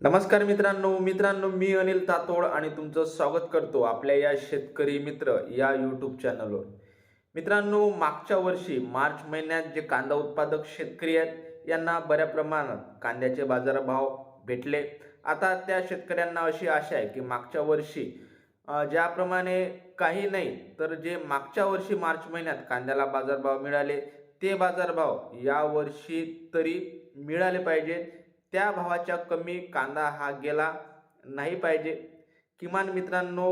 नमस्कार मित्रांनो मित्रांनो मी अनिल तातोड आणि तुमचं स्वागत करतो आपल्या या शेतकरी मित्र या यूट्यूब चॅनलवर मित्रांनो मागच्या वर्षी मार्च महिन्यात जे कांदा उत्पादक शेतकरी आहेत यांना बऱ्या प्रमाणात कांद्याचे बाजारभाव भेटले. आता त्या शेतकऱ्यांना अशी आशा आहे की मागच्या वर्षी ज्याप्रमाणे काही नाही तर जे मागच्या वर्षी मार्च महिन्यात कांद्याला बाजारभाव मिळाले ते बाजारभाव या वर्षी तरी मिळाले पाहिजेत. त्या भावाच्या कमी कांदा हा गेला नाही पाहिजे. किमान मित्रांनो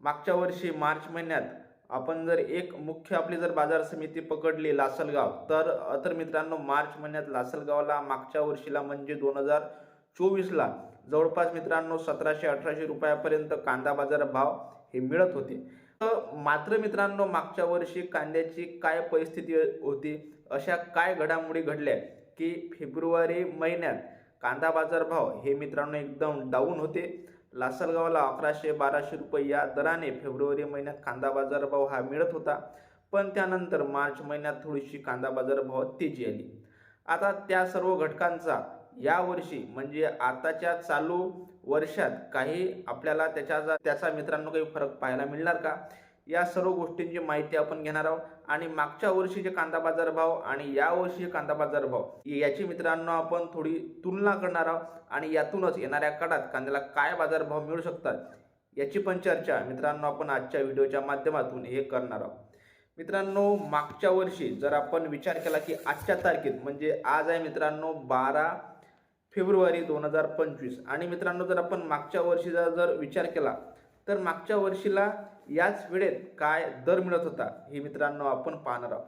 मागच्या वर्षी मार्च महिन्यात आपण जर एक मुख्य आपली जर बाजार समिती पकडली लासलगाव तर तर मित्रांनो मार्च महिन्यात लासलगावला मागच्या वर्षीला म्हणजे दोन हजार चोवीसला जवळपास मित्रांनो सतराशे अठराशे रुपयापर्यंत कांदा बाजार भाव हे मिळत होते. तर मात्र मित्रांनो मागच्या वर्षी कांद्याची काय परिस्थिती होती? अशा काय घडामोडी घडल्या की फेब्रुवारी महिन्यात कांदा बाजार भाव हे मित्रांनो एकदम डाऊन होते. लासलगावला अकराशे बाराशे रुपये या दराने फेब्रुवारी महिन्यात कांदा बाजार भाव हा मिळत होता. पण त्यानंतर मार्च महिन्यात थोडीशी कांदा बाजार भावात तेजी आली. आता त्या सर्व घटकांचा या वर्षी म्हणजे आताच्या चालू वर्षात काही आपल्याला त्याच्या त्याचा मित्रांनो काही फरक पाहायला मिळणार का? या सर्व गोष्टींची माहिती आपण घेणार आहोत. आणि मागच्या वर्षीचे कांदा बाजार भाव आणि या वर्षीचे कांदा बाजार भाव याची मित्रांनो आपण थोडी तुलना करणार आहोत. आणि यातूनच येणाऱ्या काळात कांद्याला काय बाजार भाव मिळू शकतात याची पण चर्चा मित्रांनो आपण आजच्या व्हिडिओच्या माध्यमातून हे करणार आहोत. मित्रांनो मागच्या वर्षी जर आपण विचार केला की आजच्या तारखेत म्हणजे आज आहे मित्रांनो बारा फेब्रुवारी दोन हजार पंचवीस. आणि मित्रांनो जर आपण मागच्या वर्षीचा जर विचार केला तर मागच्या वर्षीला याच वेळेत काय दर मिळत होता हे मित्रांनो आपण पाहणार आहोत.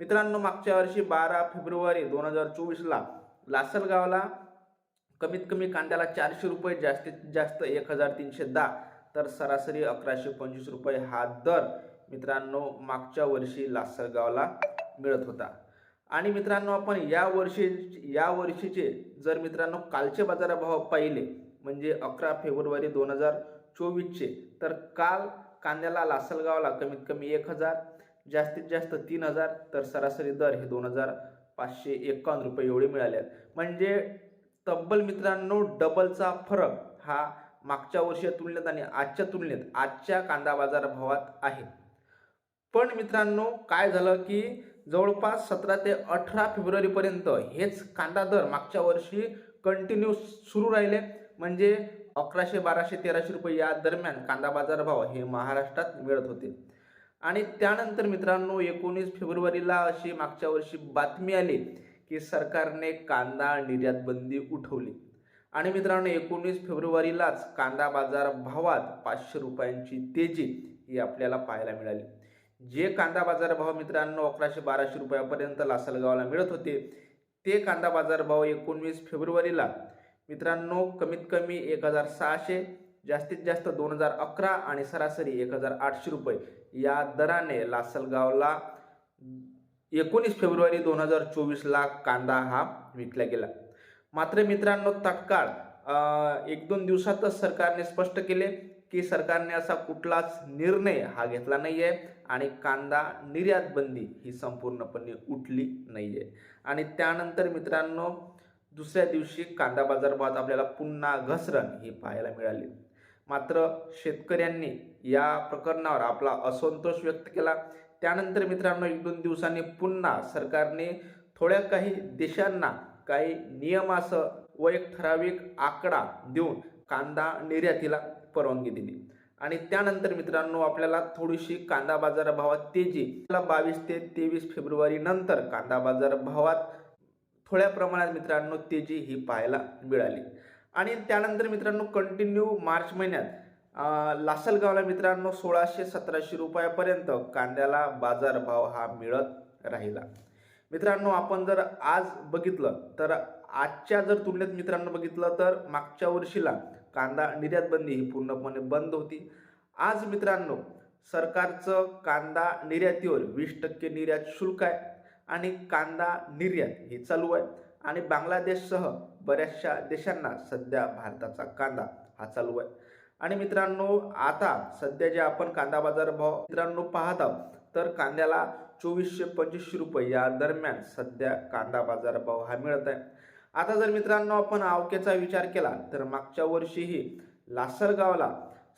मित्रांनो मागच्या वर्षी बारा फेब्रुवारी दोन हजार चोवीसला लासलगावला कमीत कमी कांद्याला चारशे रुपये जास्तीत जास्त एक हजार तीनशे दहा तर सरासरी अकराशे पंचवीस रुपये हा दर मित्रांनो मागच्या वर्षी लासलगावला मिळत होता. आणि मित्रांनो आपण या वर्षी या वर्षीचे जर मित्रांनो कालचे बाजारभाव पाहिले म्हणजे अकरा फेब्रुवारी दोन हजार चोवीसचे तर काल कांद्याला लासलगावला कमीत कमी एक हजार जास्तीत जास्त तीन हजार तर सरासरी दर हे दोन हजार पाचशे एकावन्न रुपये एवढे मिळाले आहेत. म्हणजे तब्बल मित्रांनो डबलचा फरक हा मागच्या वर्षीच्या तुलनेत आणि आजच्या तुलनेत आजच्या कांदा बाजार भावात आहे. पण मित्रांनो काय झालं की जवळपास सतरा ते अठरा फेब्रुवारीपर्यंत हेच कांदा दर मागच्या वर्षी कंटिन्यू सुरू राहिले. म्हणजे अकराशे बाराशे तेराशे रुपये या दरम्यान कांदा बाजारभाव हे महाराष्ट्रात मिळत होते. आणि त्यानंतर मित्रांनो एकोणीस फेब्रुवारीला अशी मागच्या वर्षी बातमी आली की सरकारने कांदा निर्यात बंदी उठवली. आणि मित्रांनो एकोणीस फेब्रुवारीलाच कांदा बाजार भावात पाचशे रुपयांची तेजी ही आपल्याला पाहायला मिळाली. जे कांदा बाजार भाव मित्रांनो अकराशे बाराशे रुपयापर्यंत लासलगावला मिळत होते ते कांदा बाजार भाव एकोणवीस फेब्रुवारीला मित्रांनो कमीत कमी एक हजार सहाशे जास्तीत जास्त दोन हजार अकरा आणि सरासरी एक हजार आठशे रुपये या दराने लासलगावला एकोणीस फेब्रुवारी दोन हजार चोवीसला कांदा हा विकला गेला. मात्र मित्रांनो तत्काळ एक दोन दिवसातच सरकारने स्पष्ट केले की सरकारने असा कुठलाच निर्णय हा घेतला नाही आहे आणि कांदा निर्यात बंदी ही संपूर्णपणे उठली नाही आहे आणि त्यानंतर मित्रांनो दुसऱ्या दिवशी कांदा बाजारभावात आपल्याला पुन्हा घसरण ही पाहायला मिळाली. मात्र शेतकऱ्यांनी या प्रकरणावर आपला असंतोष व्यक्त केला. त्यानंतर मित्रांनो एक दोन दिवसांनी पुन्हा सरकारने थोड्या काही देशांना काही नियमासह व एक ठराविक आकडा देऊन कांदा निर्यातीला परवानगी दिली. आणि त्यानंतर मित्रांनो आपल्याला थोडीशी कांदा बाजार भावात तेजी. बावीस ते तेवीस फेब्रुवारी नंतर कांदा बाजार भावात थोड्या प्रमाणात मित्रांनो तेजी ही पाहायला मिळाली. आणि त्यानंतर मित्रांनो कंटिन्यू मार्च महिन्यात लासलगावला मित्रांनो सोळाशे सतराशे रुपयापर्यंत कांद्याला बाजारभाव हा मिळत राहिला. मित्रांनो आपण जर आज बघितलं तर आजच्या जर तुलनेत मित्रांनो बघितलं तर मागच्या वर्षीला कांदा निर्यात बंदी ही पूर्णपणे बंद होती. आज मित्रांनो सरकारचं कांदा निर्यातीवर वीस टक्के निर्यात शुल्क आहे. आणि कांदा निर्यात ही चालू आहे. आणि बांगलादेशसह बऱ्याचशा देशांना सध्या भारताचा कांदा हा चालू आहे. आणि मित्रांनो आता सध्या जे आपण कांदा बाजार भाव मित्रांनो पाहत आहोत तर कांद्याला चोवीसशे पंचवीसशे रुपये या दरम्यान सध्या कांदा बाजार भाव हा मिळत आहे. आता जर मित्रांनो आपण आवकेचा विचार केला तर मागच्या वर्षीही लासलगावला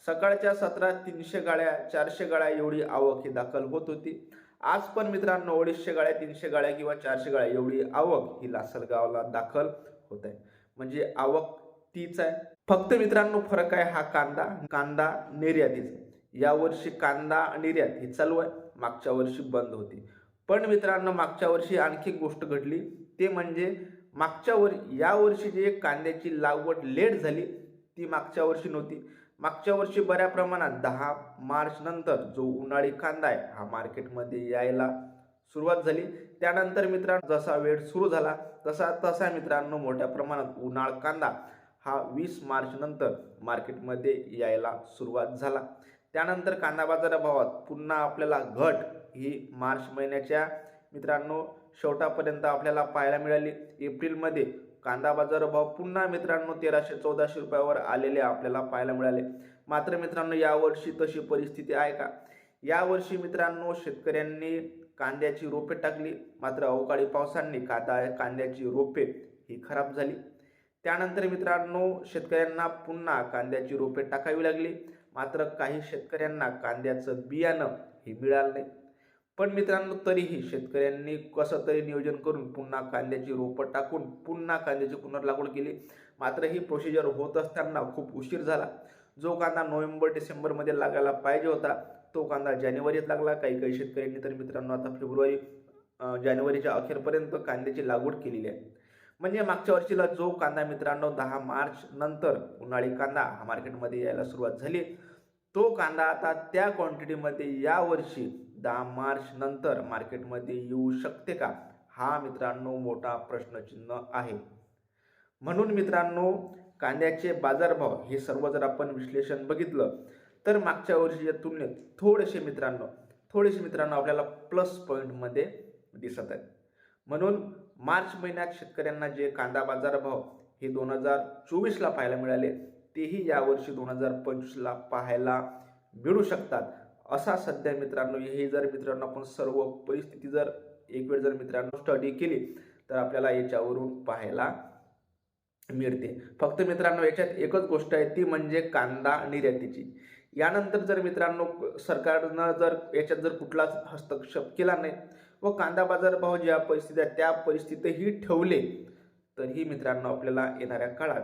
सकाळच्या सत्रात तीनशे गाड्या चारशे गाड्या एवढी आवक ही दाखल होत होती. आज पण मित्रांनो अडीचशे गाड्या तीनशे गाड्या किंवा चारशे गाड्या एवढी आवक ही लासलगावला दाखल होत आहे. म्हणजे आवक तीच आहे. फक्त मित्रांनो फरक आहे हा कांदा कांदा निर्यातीचा. यावर्षी कांदा निर्यात ही चालू आहे. मागच्या वर्षी बंद होती. पण मित्रांनो मागच्या वर्षी आणखी गोष्ट घडली. ते म्हणजे मागच्या वर या वर्षी जे कांद्याची लागवड लेट झाली ती मागच्या वर्षी नव्हती. मागच्या वर्षी बऱ्या प्रमाणात दहा मार्च नंतर जो उन्हाळी कांदा आहे हा मार्केटमध्ये यायला सुरुवात झाली. त्यानंतर मित्रांनो जसा वेळ सुरू झाला तसा तसा मित्रांनो मोठ्या प्रमाणात उन्हाळ कांदा हा वीस मार्च नंतर मार्केटमध्ये यायला सुरुवात झाला. त्यानंतर कांदा बाजाराभावात पुन्हा आपल्याला घट ही मार्च महिन्याच्या मित्रांनो शेवटापर्यंत आपल्याला पाहायला मिळाली. एप्रिलमध्ये कांदा बाजार भाव पुन्हा मित्रांनो तेराशे चौदाशे रुपयावर आलेले आपल्याला पाहायला मिळाले. मात्र मित्रांनो यावर्षी तशी परिस्थिती आहे का? यावर्षी मित्रांनो शेतकऱ्यांनी कांद्याची रोपे टाकली. मात्र अवकाळी पावसांनी कांदा कांद्याची रोपे ही खराब झाली. त्यानंतर मित्रांनो शेतकऱ्यांना पुन्हा कांद्याची रोपे टाकावी लागली. मात्र काही शेतकऱ्यांना कांद्याचं बियाणं हे मिळालं नाही. पण मित्रांनो तरीही शेतकऱ्यांनी कसं तरी नियोजन करून पुन्हा कांद्याची रोपं टाकून पुन्हा कांद्याची पुनर्लागवड केली. मात्र ही प्रोसिजर होत असताना खूप उशीर झाला. जो कांदा नोव्हेंबर डिसेंबरमध्ये लागायला पाहिजे होता तो कांदा जानेवारीत लागला. काही काही शेतकऱ्यांनी तर मित्रांनो आता फेब्रुवारी जानेवारीच्या अखेरपर्यंत कांद्याची लागवड केलेली आहे. म्हणजे मागच्या वर्षीला जो कांदा मित्रांनो दहा मार्च नंतर उन्हाळी कांदा हा मार्केटमध्ये यायला सुरुवात झाली. तो कांदा आता त्या क्वांटिटीमध्ये यावर्षी दहा मार्च नंतर मार्केटमध्ये येऊ शकते का? हा मित्रांनो मोठा प्रश्नचिन्ह आहे. म्हणून मित्रांनो कांद्याचे बाजारभाव हे सर्व जर आपण विश्लेषण बघितलं तर मागच्या वर्षीच्या तुलनेत थोडेसे मित्रांनो थोडेसे मित्रांनो आपल्याला प्लस पॉईंटमध्ये दिसत आहेत. म्हणून मार्च महिन्यात शेतकऱ्यांना जे कांदा बाजारभाव हे दोन हजार चोवीसला पाहायला मिळाले तेही यावर्षी दोन हजार पंचवीसला पाहायला मिळू शकतात. असा सध्या मित्रांनो हे जर मित्रांनो आपण सर्व परिस्थिती जर एक वेळ जर मित्रांनो स्टडी केली तर आपल्याला याच्यावरून पाहायला मिळते. फक्त मित्रांनो याच्यात एकच गोष्ट आहे ती म्हणजे कांदा निर्यातीची यानंतर जर मित्रांनो सरकारनं जर याच्यात जर कुठलाच हस्तक्षेप केला नाही व कांदा बाजारभाव ज्या परिस्थिती आहेत त्या परिस्थितीही ठेवले तरीही मित्रांनो आपल्याला येणाऱ्या काळात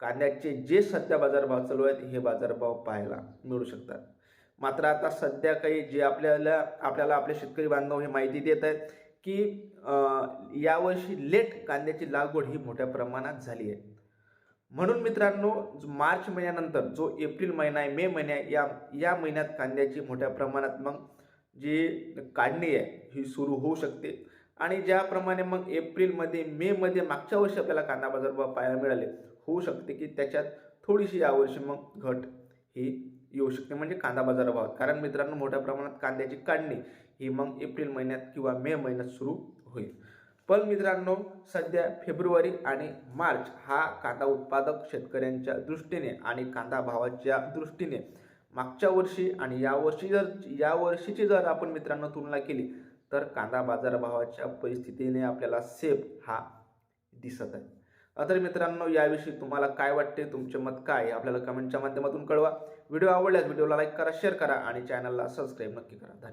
कांद्याचे जे सध्या बाजारभाव चालू आहेत हे बाजारभाव पाहायला मिळू शकतात. मात्र आता सध्या काही जे आपल्याला आपल्याला आपले शेतकरी बांधव हे माहिती देत आहेत की यावर्षी लेट कांद्याची लागवड ही मोठ्या प्रमाणात झाली आहे. म्हणून मित्रांनो जो मार्च महिन्यानंतर जो एप्रिल महिना आहे मे महिना आहे या या महिन्यात कांद्याची मोठ्या प्रमाणात मग जी काढणी आहे ही सुरू होऊ शकते. आणि ज्याप्रमाणे मग एप्रिलमध्ये मेमध्ये मागच्या वर्षी आपल्याला कांदा बाजारभाव पाहायला मिळाले होऊ शकते की त्याच्यात थोडीशी यावर्षी मग घट ही येऊ शकते म्हणजे कांदा बाजारभावात. कारण मित्रांनो मोठ्या प्रमाणात कांद्याची काढणी ही मग एप्रिल महिन्यात किंवा मे महिन्यात सुरू होईल. पण मित्रांनो सध्या फेब्रुवारी आणि मार्च हा कांदा उत्पादक शेतकऱ्यांच्या दृष्टीने आणि कांदा भावाच्या दृष्टीने मागच्या वर्षी आणि यावर्षी जर या वर्षीची जर आपण मित्रांनो तुलना केली तर कांदा बाजारभावाच्या परिस्थितीने आपल्याला सेफ हा दिसत आहे. तर मित्रांनो याविषयी तुम्हाला काय वाटते? तुमचे मत काय आहे? आपल्याला कमेंटच्या माध्यमातून कळवा. व्हिडिओ आवडल्यास व्हिडिओला लाईक करा शेअर करा आणि चॅनलला सबस्क्राईब नक्की करा. धन्यवाद.